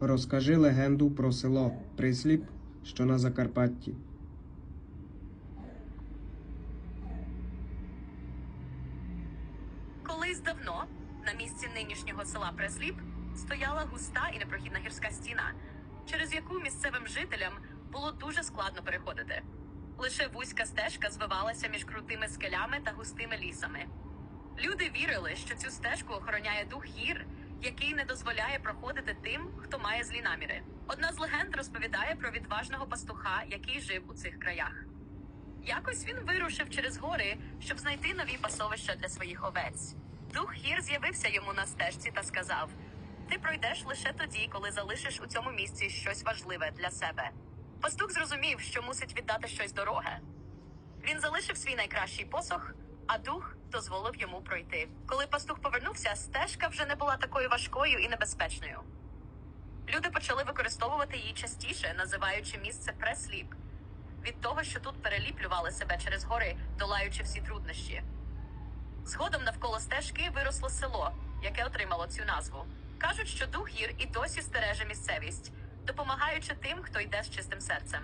Розкажи легенду про село Присліп, що на Закарпатті. Колись давно на місці нинішнього села Пресліп стояла густа і непрохідна гірська стіна, через яку місцевим жителям було дуже складно переходити. Лише вузька стежка звивалася між крутими скелями та густими лісами. Люди вірили, що цю стежку охороняє дух гір, який не дозволяє проходити тим, хто має злі наміри. Одна з легенд розповідає про відважного пастуха, який жив у цих краях. Якось він вирушив через гори, щоб знайти нові пасовища для своїх овець. Дух гір з'явився йому на стежці та сказав: Ти пройдеш лише тоді, коли залишиш у цьому місці щось важливе для себе. Пастух зрозумів, що мусить віддати щось дороге. Він залишив свій найкращий посох, а дух дозволив йому пройти. Коли пастух повернувся, стежка вже не була такою важкою і небезпечною. Люди почали використовувати її частіше, називаючи місце пресліп від того, що тут переліплювали себе через гори, долаючи всі труднощі. Згодом навколо стежки виросло село, яке отримало цю назву. Кажуть, що дух гір і досі стереже місцевість, допомагаючи тим, хто йде з чистим серцем.